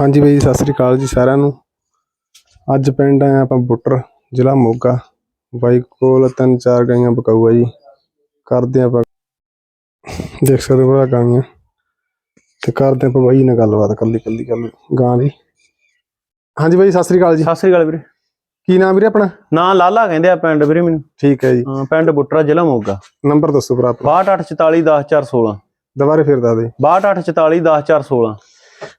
ਹਾਂਜੀ ਬਈ ਸਤਿ ਸ੍ਰੀ ਅਕਾਲ ਜੀ ਸਾਰਿਆਂ ਨੂੰ। ਅੱਜ ਪਿੰਡ ਆਏ ਆਪਾਂ ਬੁੱਟਰ ਜ਼ਿਲ੍ਹਾ ਮੋਗਾ। ਬਾਈ ਕੋਲ ਤਿੰਨ ਚਾਰ ਗਾਈਆਂ ਬਕਾਊ ਆ ਜੀ। ਕਰਦੇ ਆਪਾਂ। ਦੇਖ ਸਕਦੇ ਹੋ ਭਰਾ ਗਾਈਆਂ। ਤੇ ਕਰਦੇ ਆਪਾਂ ਬਾਈ ਨਾਲ ਗੱਲਬਾਤ ਕੱਲੀ ਕੱਲੀ ਗੱਲ ਗਾਂ ਦੀ। ਹਾਂਜੀ ਬਾਈ ਸਤਿ ਸ੍ਰੀ ਅਕਾਲ ਜੀ। ਸਤਿ ਸ੍ਰੀ ਅਕਾਲ ਵੀਰੇ। ਕੀ ਨਾਮ ਵੀਰੇ ਆਪਣਾ? ਨਾਂ ਲਾਲਾ ਕਹਿੰਦੇ ਆ ਪਿੰਡ ਵੀਰੇ ਮੈਨੂੰ। ਠੀਕ ਹੈ ਜੀ। ਹਾਂ, ਪਿੰਡ ਬੁੱਟਰਾ ਜ਼ਿਲ੍ਹਾ ਮੋਗਾ। ਨੰਬਰ ਦੱਸੋ ਭਰਾ ਆਪਣਾ। 6244 ਦੁਬਾਰੇ ਫਿਰ ਦੱਸ ਦੇ। 6244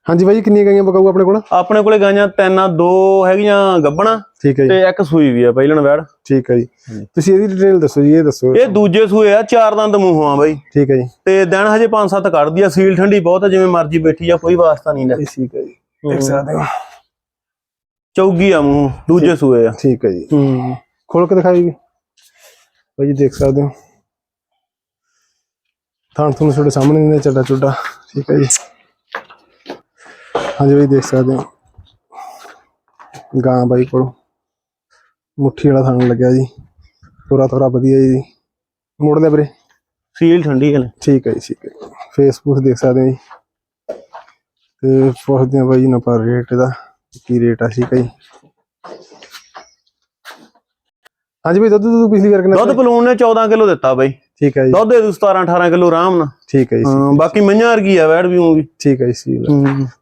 ਹਾਂਜੀ ਬਾਈ ਕਿੰਨੀਆਂ ਗਾਈਆਂ ਬਕਾਊ ਆਪਣੇ ਕੋਲ? ਆਪਣੇ ਕੋਲੇ ਗਾਈਆਂ ਤਿੰਨ ਆ ਦੋ ਹੈਗੀਆਂ ਗੱਬਣਾ ਠੀਕ ਹੈ ਤੇ ਇੱਕ ਸੂਈ ਵੀ ਆ ਪਹਿਲਣ ਵੈੜ ਠੀਕ ਹੈ ਜੀ। ਤੁਸੀਂ ਇਹਦੀ ਡਿਟੇਲ ਦੱਸੋ ਜੀ ਇਹ ਦੱਸੋ। ਇਹ ਦੂਜੇ ਸੂਏ ਆ ਚਾਰ ਦੰਦ ਮੂੰਹੋਂ ਆ ਬਾਈ। ਠੀਕ ਹੈ ਜੀ। ਤੇ ਦਿਨ ਹਜੇ 5-7 ਕੱਢਦੀ ਆ ਸੀਲ ਠੰਡੀ ਬਹੁਤ ਆ ਜਿਵੇਂ ਮਰਜ਼ੀ ਬੈਠੀ ਆ ਕੋਈ ਵਾਸਤਾ ਨਹੀਂ ਲੈ। ਠੀਕ ਹੈ ਜੀ। ਦੇਖ ਸਕਦੇ ਹੋ ਚੌਗੀ ਆ ਮੂੰਹ ਦੂਜੇ ਸੂਏ ਆ। ਠੀਕ ਹੈ ਜੀ। ਹੂੰ। ਖੋਲ ਕੇ ਦਿਖਾਈਏ ਭਾਈ ਜੀ ਦੇਖ ਸਕਦੇ ਹੋ। ਥਾਂ ਤੁਹਾਨੂੰ ਤੁਹਾਡੇ ਸਾਹਮਣੇ ਨੇ ਚੱਡਾ ਚੁੱਡਾ। ਠੀਕ ਹੈ ਜੀ। ਹਾਂਜੀ ਭਾਈ ਦੇਖ ਸਕਦੇ ਹੋ। ਗਾਂ ਬਾਈ ਕੋਲ। ਮੁੱਠੀ ਵਾਲਾ ਥਾਣ ਲੱਗਿਆ ਜੀ। ਪੂਰਾ ਥੋੜਾ ਵਧੀਆ ਜੀ। ਮੋੜ ਵੀਰੇ। ਸੀਲ ਠੰਡੀ ਹੈ ਠੀਕ ਹੈ ਜੀ ਠੀਕ ਹੈ। ਫੇਸਬੁੱਕ ਦੇਖ ਸਕਦੇ ਹੋ ਜੀ। ਤੇ ਪੁੱਛਦੇ ਹਾਂ ਬਾਈ ਨਾ ਪਰ ਰੇਟ ਇਹਦਾ ਕੀ ਰੇਟ ਆ ਹੈ ਜੀ। ਹਾਂਜੀ ਭਾਈ ਦੁੱਧ ਦੁੱਧ ਪਿਛਲੀ ਵਾਰ ਕਿੰਨਾ ਦੁੱਧ ਪਲੂਣ ਨੇ 14 ਕਿਲੋ ਦਿੱਤਾ ਬਾਈ। ਠੀਕ ਹੈ ਜੀ। ਦੁੱਧ ਦੇ ਦੂ 17-18 ਕਿਲੋ ਆਰਾਮ ਨਾਲ। ਠੀਕ ਹੈ ਜੀ ਹਾਂ ਬਾਕੀ ਮਈਆਂ ਵਰਗੀ ਆ ਵੈੜ ਵੀ ਵੀ ਠੀਕ ਹੈ ਜੀ ਸੀ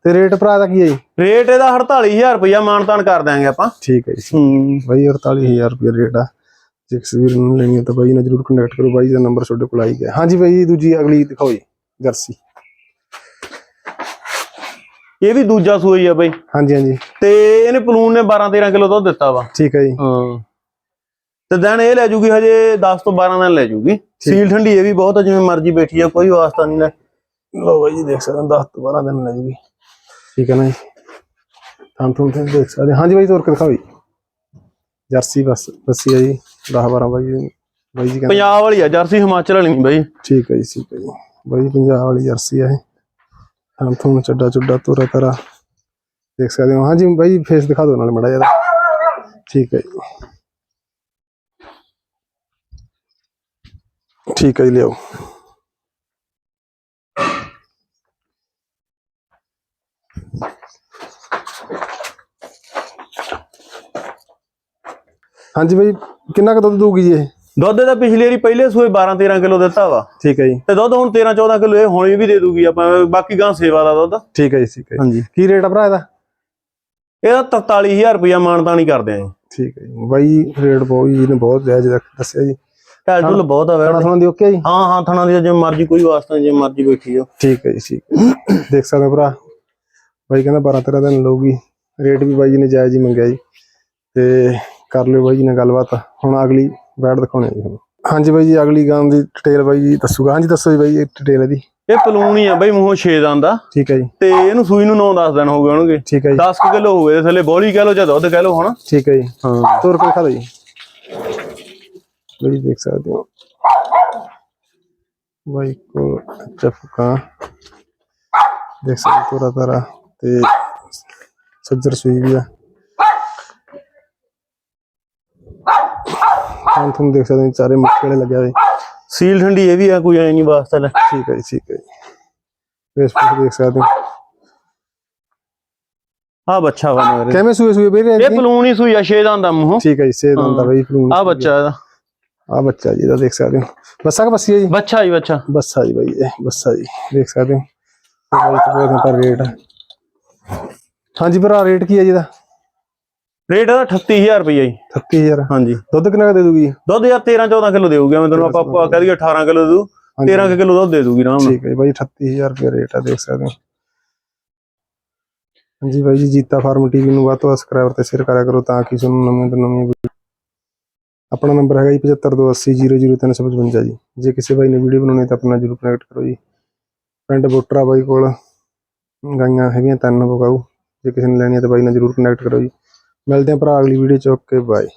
ਤੇ ਰੇਟ ਭਰਾ ਦਾ ਕੀ ਹੈ ਜੀ? ਰੇਟ ਇਹਦਾ 48000 ਰੁਪਇਆ ਮਾਨਤਾਨ ਕਰ ਦਿਆਂਗੇ ਆਪਾਂ। ਠੀਕ ਹੈ ਜੀ ਬਾਈ 48000 ਰੁਪਏ ਰੇਟ ਆ। ਜੇ ਕਿਸੇ ਵੀਰ ਨੂੰ ਲੈਣੀ ਹੈ ਤਾਂ ਬਾਈ ਨਾਲ ਜਰੂਰ ਕੰਟੈਕਟ ਕਰੋ। ਬਾਈ ਦਾ ਨੰਬਰ ਤੁਹਾਡੇ ਕੋਲ ਆਈ ਗਿਆ। ਹਾਂਜੀ ਬਾਈ ਦੂਜੀ ਅਗਲੀ ਦਿਖਾਓ ਜੀ ਜਰਸੀ। ਇਹ ਵੀ ਦੂਜਾ ਸੂਈ ਆ ਬਈ। ਹਾਂਜੀ ਹਾਂਜੀ। ਤੇ ਇਹਨੇ ਪਲੂਨ ਨੇ 12 13 ਕਿਲੋ ਦੁੱਧ ਦਿੱਤਾ ਵਾ। ਠੀਕ ਹੈ ਜੀ। ਹਾਂ। ਤੇ ਦਿਨ ਇਹ ਲੈ ਜੂਗੀ ਹਜੇ 10 ਤੋਂ 12 ਦਿਨ ਲੈ ਜੂਗੀ। ਸੀਲ ਠੰਡੀ ਇਹ ਵੀ ਬਹੁਤ ਆ ਜਿਵੇਂ ਮਰਜ਼ੀ ਬੈਠੀ ਆ ਕੋਈ ਵਾਸਤਾ ਨਹੀਂ ਲੈ। ਲੋ ਬਾਈ ਜੀ ਦੇਖ ਸਕਦੇ ਹੋ 10 ਤੋਂ 12 ਦਿਨ ਲੈ ਜੂਗੀ। ਠੀਕ ਹੈ ਨਾ ਜੀ। ਤਾਂ ਤੁਮ ਤੇ ਦੇਖ ਸਕਦੇ। ਹਾਂਜੀ ਬਾਈ ਤੋਰ ਕੇ ਦਿਖਾਓ ਜੀ। ਜਰਸੀ ਬਸ ਬੱਸੀ ਹੈ ਜੀ। 10 12 ਬਾਈ ਜੀ ਬਾਈ ਜੀ ਪੰਜਾਬ ਵਾਲੀ ਆ ਜਰਸੀ ਹਿਮਾਚਲ ਵਾਲੀ ਨਹੀਂ ਬਈ। ਠੀਕ ਹੈ ਜੀ ਠੀਕ ਹੈ ਜੀ। ਬਾਈ ਪੰਜਾਬ ਵਾਲੀ ਜਰਸੀ ਹੈ ਤਾਂ ਤੁਹਾਨੂੰ ਚੱਡਾ ਚੁੱਡਾ ਤੋਰਾ ਤਰਾ। ਦੇਖ ਸਕਦੇ ਹੋ। ਹਾਂਜੀ ਬਾਈ ਫੇਸ ਦਿਖਾ ਦਿਓ ਨਾਲ ਮੜਾ ਜ਼ਿਆਦਾ ਠੀਕ ਹੈ ਜੀ। ਠੀਕ ਹੈ ਜੀ ਲਿਆਓ। ਹਾਂਜੀ ਬਾਈ ਕਿੰਨਾ ਕੁ ਦੁੱਧ ਦਊਗੀ ਜੀ ਇਹ? ਦੁੱਧ ਦਾ ਪਿਛਲੀ ਵਾਰੀ ਪਹਿਲੇ ਸੂਏ 12 13 ਕਿਲੋ ਦਿੱਤਾ ਵਾ। ਠੀਕ ਹੈ ਜੀ। ਤੇ ਦੁੱਧ ਹੁਣ 13 14 ਕਿਲੋ ਇਹ ਹੁਣ ਵੀ ਦੇ ਦੂਗੀ ਆਪਾਂ ਬਾਕੀ ਗਾਂ ਸੇਵਾ ਦਾ ਦੁੱਧ। ਠੀਕ ਹੈ ਜੀ ਠੀਕ ਹੈ। ਹਾਂਜੀ। ਕੀ ਰੇਟ ਆ ਭਰਾ ਇਹਦਾ? ਇਹਦਾ 43000 ਰੁਪਇਆ ਮਾਨਤਾਨੀ ਕਰਦੇ ਆਂ ਠੀਕ ਹੈ ਜੀ। ਬਾਈ ਰੇਟ ਬਹੁਤ ਜੀ ਨੇ ਬਹੁਤ ਜਾਇਜ਼ ਦੱਸਿਆ ਜੀ। ਢਲ ਢੁਲ ਬਹੁਤ ਆ ਵੈੜ ਸੁਣਾ ਦੀ ਓਕੇ ਜੀ? ਹਾਂ ਹਾਂ ਥਣਾ ਦੀ ਜਿਵੇਂ ਮਰਜ਼ੀ ਕੋਈ ਵਾਸਤਾ ਜਿਵੇਂ ਮਰਜ਼ੀ ਬੈਠੀ ਆ ਠੀਕ ਹੈ ਜੀ ਠੀਕ ਹੈ ਦੇਖ ਸਕਦੇ ਭਰਾ। ਬਾਈ ਕਹਿੰਦਾ 12 13 ਦਿਨ ਲਊਗੀ। ਰੇਟ ਵੀ ਬਾਈ ਜੀ ਨੇ ਜਾਇਜ਼ ਹੀ ਮੰਗਿਆ ਜੀ। ਤੇ ਕਰ ਲਿਓ ਬਾਈ ਜੀ ਨਾਲ ਗੱਲਬਾਤ। ਹੁਣ ਅਗਲੀ ਬੈਡ ਦਿਖਾਉਣੇ ਜੀ ਹਾਂਜੀ ਬਾਈ ਜੀ ਅਗਲੀ ਗਾਂ ਦੀ ਡਿਟੇਲ ਬਾਈ ਜੀ ਦੱਸੂਗਾ। ਹਾਂਜੀ ਦੱਸੋ ਜੀ ਬਾਈ ਇਹ ਡਿਟੇਲ ਇਹਦੀ। ਇਹ ਪਲੂਣ ਆ ਬਈ ਮੂੰਹੋਂ 6 ਦੰਦ ਦਾ। ਠੀਕ ਹੈ ਜੀ। ਤੇ ਇਹਨੂੰ ਸੂਈ ਨੂੰ 9-10 ਦਿਨ ਹੋ ਗਏ ਹੋਣਗੇ। ਠੀਕ ਹੈ ਜੀ। 10 ਕਿਲੋ ਹੋ ਗਏ ਥੱਲੇ ਬੋਲੀ ਕਹਿ ਲੋ ਜਾਂ ਦੁੱਧ ਕਹਿ ਲੋ ਹਣਾ। ਠੀਕ ਹੈ ਜੀ। ਹਾਂ। ਤੋਰ ਕੇ ਖਾ ਲਓ ਜੀ। ਬਾਈ ਦੇਖ ਸਕਦੇ ਹੋ। ਬਾਈ ਕੋ ਚਫਕਾ ਦੇਖ ਸਕਦੇ ਹੋ ਤੋਰਾ ਤਾਰਾ ਤੇ ਸੱਜਰ ਸੂਈ ਵੀ ਆ। ਹਾਂ ਤੁਹਾਨੂੰ ਦੇਖ ਸਕਦੇ ਹੋ ਚਾਰੇ ਵਾਲੇ ਲੱਗਿਆ ਹੋਏ ਸੀਲ ਠੰਡੀ ਇਹ ਵੀ ਆ ਕੋਈ ਐ ਨਹੀਂ ਵਾਸਤਾ ਲੈ। ਠੀਕ ਹੈ ਠੀਕ ਹੈ ਫੇਸਬੁੱਕ ਦੇਖ ਸਕਦੇ ਹੋ। ਆ ਬੱਚਾ ਵਾ ਮੇਰੇ। ਕਿਵੇਂ ਸੂਏ ਸੂਏ ਬਈ ਇਹ ਪਲੂਣ ਸੂਈ ਆ 6 ਦੰਦ ਦਾ ਮੂੰਹੋਂ। ਠੀਕ ਹੈ ਜੀ ਸੇ ਦੰਦਾ ਬਾਈ ਫਲੂਨ ਆ। ਬੱਚਾ ਇਹਦਾ। ਆ ਬੱਚਾ ਜੀ ਦਾ ਦੇਖ ਸਕਦੇ ਹੋ। ਬੱਸਾ ਕਿ ਬੱਸੀ ਹੈ ਜੀ? ਬੱਚਾ ਹੀ ਬੱਚਾ ਬੱਸਾ ਜੀ ਬਾਈ ਇਹ ਬੱਸਾ ਜੀ ਦੇਖ ਸਕਦੇ ਹੋ। ਬਹੁਤ ਪਰ ਰੇਟ? ਹਾਂਜੀ ਭਰਾ ਰੇਟ ਕੀ ਹੈ ਜੀ ਦਾ? ਰੇਟ ਇਹਦਾ 38000 ਰੁਪਈਆ ਜੀ। 30000 ਹਾਂਜੀ। ਦੁੱਧ ਕਿੰਨਾ ਦੇ ਦੂਗੀ? ਦੁੱਧ ਯਾਰ 13 14 ਕਿਲੋ ਦੇਊਗਾ ਮੈਂ ਤੈਨੂੰ ਆਪਾਂ ਕਹਿ ਦਈਏ 18 ਕਿਲੋ ਦੂ 13 ਕਿਲੋ ਦੁੱਧ ਦੇ ਦੂਗੀ ਆਰਾਮ ਨਾਲ ਠੀਕ ਹੈ ਜੀ ਬਾਈ 38000 ਰੁਪਏ ਰੇਟ ਆ ਦੇਖ ਸਕਦੇ ਹੋ। ਹਾਂਜੀ ਬਾਈ ਜੀ ਜੀਤਾ ਫਾਰਮ ਟੀਵੀ ਨੂੰ ਵੱਧ ਤੋਂ ਵੱਧ ਸਬਸਕ੍ਰਾਈਬਰ ਤੇ ਸ਼ੇਅਰ ਕਰਿਆ ਕਰੋ ਤਾਂ ਕਿ ਤੁਹਾਨੂੰ ਨਵੀਆਂ ਤੋਂ ਨਵੀਆਂ ਆਪਣਾ ਨੰਬਰ ਹੈਗਾ ਜੀ 7528000355 ਜੀ। ਜੇ ਕਿਸੇ ਬਾਈ ਨੇ ਵੀਡੀਓ ਬਣਾਉਣੀ ਤਾਂ ਆਪਣਾ ਜਰੂਰ ਕਨੈਕਟ ਕਰੋ ਜੀ। ਪਿੰਡ ਬੋਟਰਾ ਬਾਈ ਕੋਲ ਗਾਈਆਂ ਹੈਗੀਆਂ ਤਿੰਨ ਬਕਾਊ ਜੇ ਕਿਸੇ ਨੇ ਲੈਣੀ ਹੈ ਤਾਂ ਬਾਈ ਨਾਲ ਜਰੂਰ ਕਨੈਕਟ ਕਰੋ ਜੀ। ਮਿਲਦੇ ਹਾਂ ਭਰਾ ਅਗਲੀ ਵੀਡੀਓ ਚ। Okay, bye.